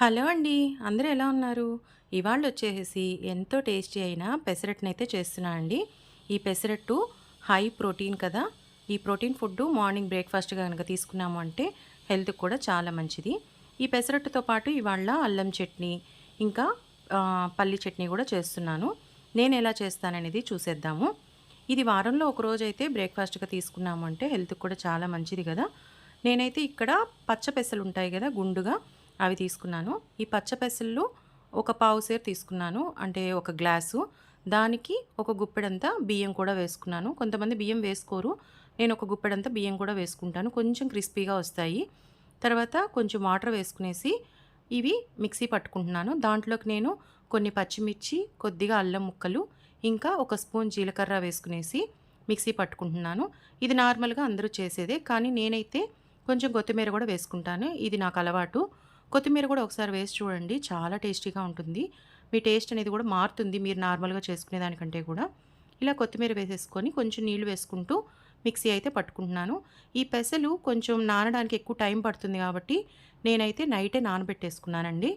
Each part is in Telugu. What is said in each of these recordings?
హలో అండి. అందరూ ఎలా ఉన్నారు? ఇవాళ వచ్చేసి ఎంతో టేస్టీ అయిన పెసరట్టునైతే చేస్తున్నా అండి. ఈ పెసరట్టు హై ప్రోటీన్ కదా! ఈ ప్రోటీన్ ఫుడ్డు మార్నింగ్ బ్రేక్‌ఫాస్ట్‌గా కనుక తీసుకున్నాము అంటే హెల్త్‌కి కూడా చాలా మంచిది. ఈ పెసరట్టుతో పాటు ఇవాళ అల్లం చట్నీ, ఇంకా పల్లి చట్నీ కూడా చేస్తున్నాను. నేను ఎలా చేస్తాననేది చూసేద్దాము. ఇది వారంలో ఒక అయితే బ్రేక్‌ఫాస్ట్‌గా తీసుకున్నాము అంటే హెల్త్‌కి కూడా చాలా మంచిది కదా నేనైతే ఇక్కడ పచ్చ పెసలు ఉంటాయి కదా గుండుగా అవి తీసుకున్నాను. ఈ పచ్చ పెసలు ఒక పావు సేరు తీసుకున్నాను. అంటే ఒక గ్లాసు. దానికి ఒక గుప్పెడంతా బియ్యం కూడా వేసుకున్నాను. కొంతమంది బియ్యం వేసుకోరు. నేను ఒక గుప్పెడంతా బియ్యం కూడా వేసుకుంటాను. కొంచెం క్రిస్పీగా వస్తాయి. తర్వాత కొంచెం వాటర్ వేసుకునేసి ఇవి మిక్సీ పట్టుకుంటున్నాను. దాంట్లోకి నేను కొన్ని పచ్చిమిర్చి, కొద్దిగా అల్లం ముక్కలు, ఇంకా ఒక స్పూన్ జీలకర్ర వేసుకునేసి మిక్సీ పట్టుకుంటున్నాను. ఇది నార్మల్‌గా అందరూ చేసేదే. కానీ నేనైతే కొంచెం కొత్తిమీర కూడా వేసుకుంటాను. ఇది నాకు అలవాటు. కొత్తిమీర కూడా ఒకసారి వేసి చూడండి. చాలా టేస్టీగా ఉంటుంది. మీ టేస్ట్ అనేది కూడా మారుతుంది. మీరు నార్మల్‌గా చేసుకునే దానికంటే కూడా. ఇలా కొత్తిమీర వేసేసుకొని కొంచెం నీళ్ళు వేసుకుంటూ మిక్సీ అయితే పట్టుకుంటున్నాను. ఈ పెసలు కొంచెం నానడానికి ఎక్కువ టైం పడుతుంది కాబట్టి నేనైతే నైటే నానబెట్టేసుకున్నానండి.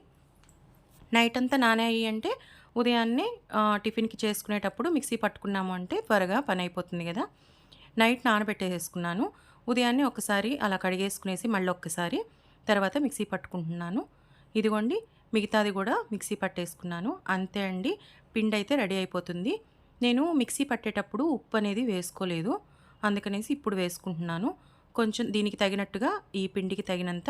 నైట్ అంతా నానాయి అంటే ఉదయాన్నే టిఫిన్‌కి చేసుకునేటప్పుడు మిక్సీ పట్టుకున్నాము అంటే త్వరగా అయిపోతుంది కదా నైట్ నానబెట్టేసేసుకున్నాను. ఉదయాన్నే ఒకసారి అలా కడిగేసుకునేసి మళ్ళీ ఒక్కసారి తర్వాత మిక్సీ పట్టుకుంటున్నాను. ఇదిగోండి మిగతాది కూడా మిక్సీ పట్టేసుకున్నాను. అంతే అండి. పిండి అయితే రెడీ అయిపోతుంది. నేను మిక్సీ పట్టేటప్పుడు ఉప్పు అనేది వేసుకోలేదు. అందుకనేసి ఇప్పుడు వేసుకుంటున్నాను. కొంచెం దీనికి తగినట్టుగా ఈ పిండికి తగినంత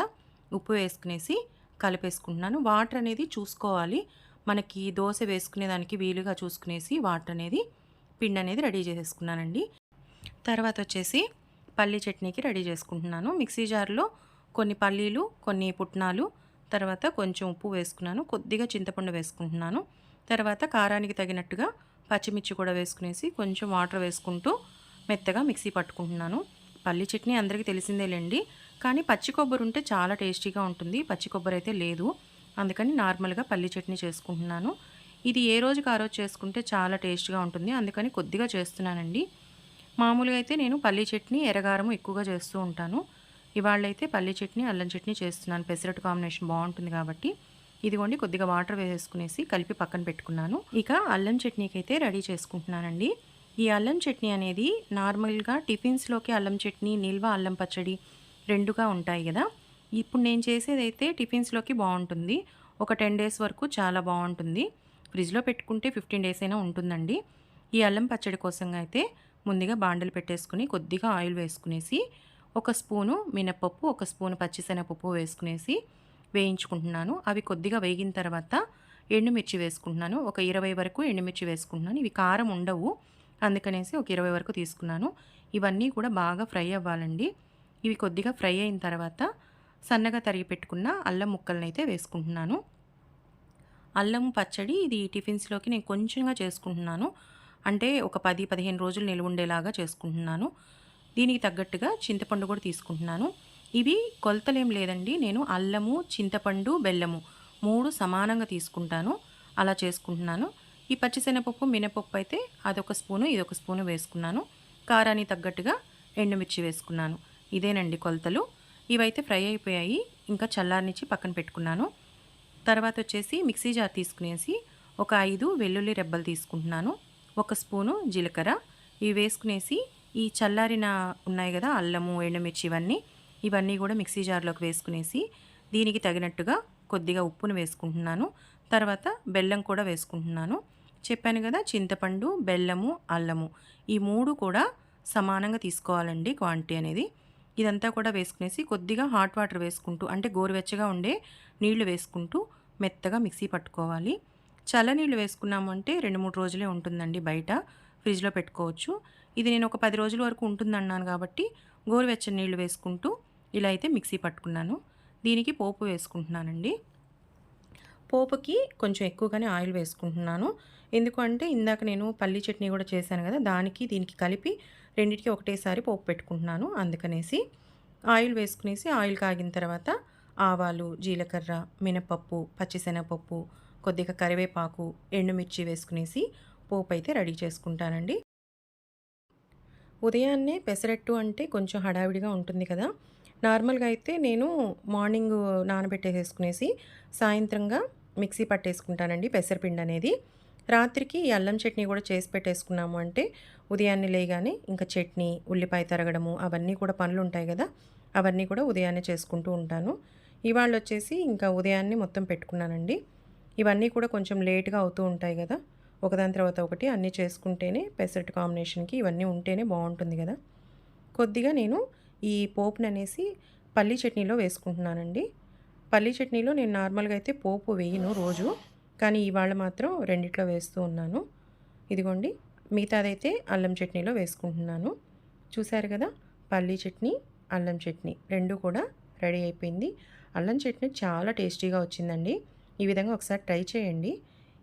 ఉప్పు వేసుకునేసి కలిపేసుకుంటున్నాను. వాటర్ అనేది చూసుకోవాలి. మనకి దోశ వేసుకునే దానికి వీలుగా చూసుకునేసి వాటర్ అనేది పిండి అనేది రెడీ చేసేసుకున్నానండి. తర్వాత వచ్చేసి పల్లి చట్నీకి రెడీ చేసుకుంటున్నాను. మిక్సీ జార్‌లో కొన్ని పల్లీలు, కొన్ని పుట్నాలు, తర్వాత కొంచెం ఉప్పు వేసుకున్నాను. కొద్దిగా చింతపండు వేసుకుంటున్నాను. తర్వాత కారానికి తగినట్టుగా పచ్చిమిర్చి కూడా వేసుకునేసి కొంచెం వాటర్ వేసుకుంటూ మెత్తగా మిక్సీ పట్టుకుంటున్నాను. పల్లి చట్నీ అందరికీ తెలిసిందేలేండి కానీ పచ్చి కొబ్బరి ఉంటే చాలా టేస్టీగా ఉంటుంది. పచ్చి కొబ్బరి అయితే లేదు. అందుకని నార్మల్‌గా పల్లి చట్నీ చేసుకుంటున్నాను. ఇది ఏ రోజుకి ఆ రోజు చేసుకుంటే చాలా టేస్ట్‌గా ఉంటుంది. అందుకని కొద్దిగా చేస్తున్నానండి. మామూలుగా అయితే నేను పల్లి చట్నీ, ఎర్రగారం ఎక్కువగా చేస్తూ ఉంటాను. ఇవాళైతే పల్లి చట్నీ, అల్లం చట్నీ చేస్తున్నాను. పెసరట్టు కాంబినేషన్ బాగుంటుంది కాబట్టి. ఇదిగోండి కొద్దిగా వాటర్ వేసేసుకునేసి కలిపి పక్కన పెట్టుకున్నాను. ఇక అల్లం చట్నీకైతే రెడీ చేసుకుంటున్నానండి. ఈ అల్లం చట్నీ అనేది నార్మల్‌గా టిఫిన్స్‌లోకి అల్లం చట్నీ, నిల్వ అల్లం పచ్చడి రెండుగా ఉంటాయి కదా ఇప్పుడు నేను చేసేదైతే టిఫిన్స్‌లోకి బాగుంటుంది ఒక 10 డేస్ వరకు చాలా బాగుంటుంది ఫ్రిడ్జ్‌లో పెట్టుకుంటే 15 డేస్ అయినా ఉంటుందండి. ఈ అల్లం పచ్చడి కోసంగా అయితే ముందుగా బాండలు పెట్టేసుకొని కొద్దిగా ఆయిల్ వేసుకునేసి ఒక స్పూను మినపప్పు, ఒక స్పూను పచ్చిశనగపప్పు వేసుకునేసి వేయించుకుంటున్నాను. అవి కొద్దిగా వేగిన తర్వాత ఎండుమిర్చి వేసుకుంటున్నాను. ఒక 20 వరకు ఎండుమిర్చి వేసుకుంటున్నాను. ఇవి కారం ఉండవు. అందుకనేసి ఒక 20 వరకు తీసుకున్నాను. ఇవన్నీ కూడా బాగా ఫ్రై అవ్వాలండి. ఇవి కొద్దిగా ఫ్రై అయిన తర్వాత సన్నగా తరిగి పెట్టుకున్న అల్లం ముక్కలనైతే వేసుకుంటున్నాను. అల్లం పచ్చడి ఇది టిఫిన్స్‌లోకి నేను కొంచెంగా చేసుకుంటున్నాను. అంటే ఒక 10, 15 రోజులు నిలవుండేలాగా చేసుకుంటున్నాను. దీనికి తగ్గట్టుగా చింతపండు కూడా తీసుకుంటున్నాను. ఇవి కొలతలేం లేదండి. నేను అల్లము, చింతపండు, బెల్లము మూడు సమానంగా తీసుకుంటాను. అలా చేసుకుంటున్నాను. ఈ పచ్చిశనగపప్పు, మినపప్పు అయితే అదొక స్పూను, ఇదొక స్పూను వేసుకున్నాను. కారానికి తగ్గట్టుగా ఎండుమిర్చి వేసుకున్నాను. ఇదేనండి కొలతలు. ఇవైతే ఫ్రై అయిపోయాయి. ఇంకా చల్లారనిచ్చి పక్కన పెట్టుకున్నాను. తర్వాత వచ్చేసి మిక్సీ జార్ తీసుకునేసి ఒక ఐదు వెల్లుల్లి రెబ్బలు తీసుకుంటున్నాను. ఒక స్పూను జీలకర్ర ఇవి వేసుకునేసి ఈ చల్లారిన ఉన్నాయి కదా అల్లము, ఎండుమిర్చి ఇవన్నీ, ఇవన్నీ కూడా మిక్సీ జార్‌లోకి వేసుకునేసి దీనికి తగినట్టుగా కొద్దిగా ఉప్పును వేసుకుంటున్నాను. తర్వాత బెల్లం కూడా వేసుకుంటున్నాను. చెప్పాను కదా చింతపండు, బెల్లము, అల్లము ఈ మూడు కూడా సమానంగా తీసుకోవాలండి క్వాంటిటీ అనేది. ఇదంతా కూడా వేసుకునేసి కొద్దిగా హాట్ వాటర్ వేసుకుంటూ అంటే గోరువెచ్చగా ఉండే నీళ్ళు వేసుకుంటూ మెత్తగా మిక్సీ పట్టుకోవాలి. చల్లనీళ్ళు వేసుకున్నాము అంటే 2, 3 రోజులే ఉంటుందండి బయట. ఫ్రిడ్జ్‌లో పెట్టుకోవచ్చు. ఇది నేను ఒక పది రోజుల వరకు ఉంటుందన్నాను కాబట్టి గోరువెచ్చని నీళ్ళు వేసుకుంటూ ఇలా అయితే మిక్సీ పట్టుకున్నాను. దీనికి పోపు వేసుకుంటున్నానండి. పోపుకి కొంచెం ఎక్కువగానే ఆయిల్ వేసుకుంటున్నాను. ఎందుకంటే ఇందాక నేను పల్లి చట్నీ కూడా చేశాను కదా దానికి దీనికి కలిపి రెండిటికి ఒకటేసారి పోపు పెట్టుకుంటున్నాను. అందుకనేసి ఆయిల్ వేసుకునేసి ఆయిల్ కాగిన తర్వాత ఆవాలు, జీలకర్ర, మినపప్పు, పచ్చిశనగపప్పు, కొద్దిగా కరివేపాకు, ఎండుమిర్చి వేసుకునేసి పోపు అయితే రెడీ చేసుకుంటానండి. ఉదయాన్నే పెసరట్టు అంటే కొంచెం హడావిడిగా ఉంటుంది కదా! నార్మల్గా అయితే నేను మార్నింగ్ నానబెట్టేసేసుకునేసి సాయంత్రంగా మిక్సీ పట్టేసుకుంటానండి పెసరపిండి అనేది. రాత్రికి ఈ అల్లం చట్నీ కూడా చేసి పెట్టేసుకున్నాము అంటే ఉదయాన్నే లేగానే ఇంకా చట్నీ ఉల్లిపాయ తరగడము అవన్నీ కూడా పనులు ఉంటాయి కదా. అవన్నీ కూడా ఉదయాన్నే చేసుకుంటూ ఉంటాను. ఇవాళ వచ్చేసి ఇంకా ఉదయాన్నే మొత్తం పెట్టుకున్నానండి. ఇవన్నీ కూడా కొంచెం లేట్గా అవుతూ ఉంటాయి కదా. ఒకదాని తర్వాత ఒకటి అన్నీ చేసుకుంటేనే పెసరట్ కాంబినేషన్కి ఇవన్నీ ఉంటేనే బాగుంటుంది కదా. కొద్దిగా నేను ఈ పోపుని అనేసి పల్లీ చట్నీలో వేసుకుంటున్నానండి. పల్లీ చట్నీలో నేను నార్మల్గా అయితే పోపు వేయను రోజు కానీ ఇవాళ మాత్రం రెండిట్లో వేస్తూ ఉన్నాను. ఇదిగోండి మిగతాదైతే అల్లం చట్నీలో వేసుకుంటున్నాను. చూశారు కదా పల్లీ చట్నీ అల్లం చట్నీ రెండు కూడా రెడీ అయిపోయింది. అల్లం చట్నీ చాలా టేస్టీగా వచ్చిందండి. ఈ విధంగా ఒకసారి ట్రై చేయండి.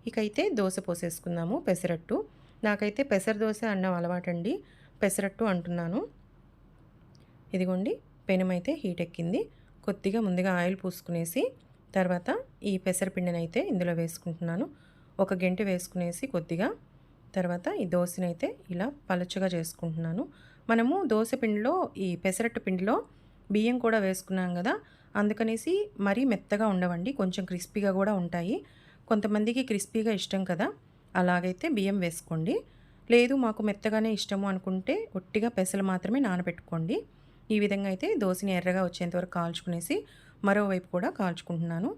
ఇకైతే దోశ పోసేసుకుందాము పెసరట్టు. నాకైతే పెసర దోశ అన్నం అలవాటండి పెసరట్టు అంటున్నాను. ఇదిగోండి పెనమైతే హీట్ ఎక్కింది కొద్దిగా ముందుగా ఆయిల్ పూసుకునేసి తర్వాత ఈ పెసరపిండినైతే ఇందులో వేసుకుంటున్నాను. ఒక గంట వేసుకునేసి కొద్దిగా తర్వాత ఈ దోశనైతే ఇలా పలచగా చేసుకుంటున్నాను. మనము దోశ పిండిలో ఈ పెసరట్టు పిండిలో బియ్యం కూడా వేసుకున్నాం కదా అందుకనేసి మరీ మెత్తగా ఉండవండి కొంచెం క్రిస్పీగా కూడా ఉంటాయి. కొంతమందికి క్రిస్పీగా ఇష్టం కదా అలాగైతే బియ్యం వేసుకోండి. లేదు మాకు మెత్తగానే ఇష్టము అనుకుంటే ఒట్టిగా పెసలు మాత్రమే నానబెట్టుకోండి. ఈ విధంగా అయితే దోశని ఎర్రగా వచ్చేంతవరకు కాల్చుకునేసి మరోవైపు కూడా కాల్చుకుంటున్నాను.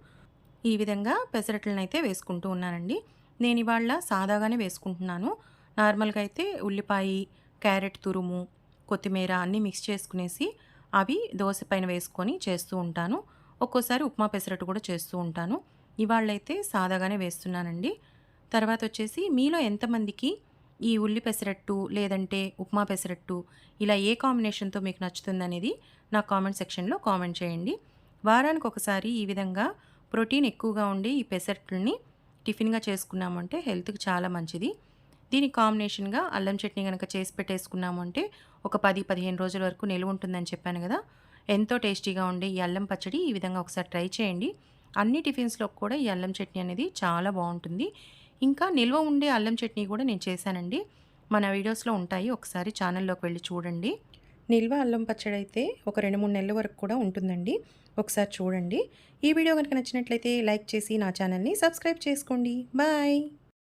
ఈ విధంగా పెసరట్లనైతే అయితే వేసుకుంటూ ఉన్నానండి. నేను ఇవాళ సాదాగానే వేసుకుంటున్నాను. నార్మల్గా అయితే ఉల్లిపాయ క్యారెట్ తురుము కొత్తిమీర అన్నీ మిక్స్ చేసుకునేసి అవి దోశ పైన వేసుకొని చేస్తూ ఉంటాను. ఒక్కోసారి ఉప్మా పెసరట్టు కూడా చేస్తూ ఉంటాను. ఇవాళ్ళైతే సాదాగానే వేస్తున్నానండి. తర్వాత వచ్చేసి మీలో ఎంతమందికి ఈ ఉల్లి పెసరట్టు లేదంటే ఉప్మా పెసరట్టు ఇలా ఏ కాంబినేషన్తో మీకు నచ్చుతుందనేది నా కామెంట్ సెక్షన్లో కామెంట్ చేయండి. వారానికి ఒకసారి ఈ విధంగా ప్రోటీన్ ఎక్కువగా ఉండి ఈ పెసరట్లని టిఫిన్గా చేసుకున్నామంటే హెల్త్కి చాలా మంచిది. దీని కాంబినేషన్గా అల్లం చట్నీ కనుక చేసి పెట్టేసుకున్నామంటే ఒక పది పదిహేను రోజుల వరకు నిల్వ ఉంటుందని చెప్పాను కదా. ఎంతో టేస్టీగా ఉండే ఈ అల్లం పచ్చడి ఈ విధంగా ఒకసారి ట్రై చేయండి. అన్ని టిఫిన్స్లో కూడా ఈ అల్లం చట్నీ అనేది చాలా బాగుంటుంది ఇంకా నిల్వ ఉండే అల్లం చట్నీ కూడా నేను చేశానండి. మన వీడియోస్లో ఉంటాయి. ఒకసారి ఛానల్లోకి వెళ్ళి చూడండి. నిల్వ అల్లం పచ్చడి అయితే ఒక రెండు మూడు నెలల వరకు కూడా ఉంటుందండి. ఒకసారి చూడండి. ఈ వీడియో కనుక నచ్చినట్లయితే లైక్ చేసి నా ఛానల్ని సబ్స్క్రైబ్ చేసుకోండి. బాయ్!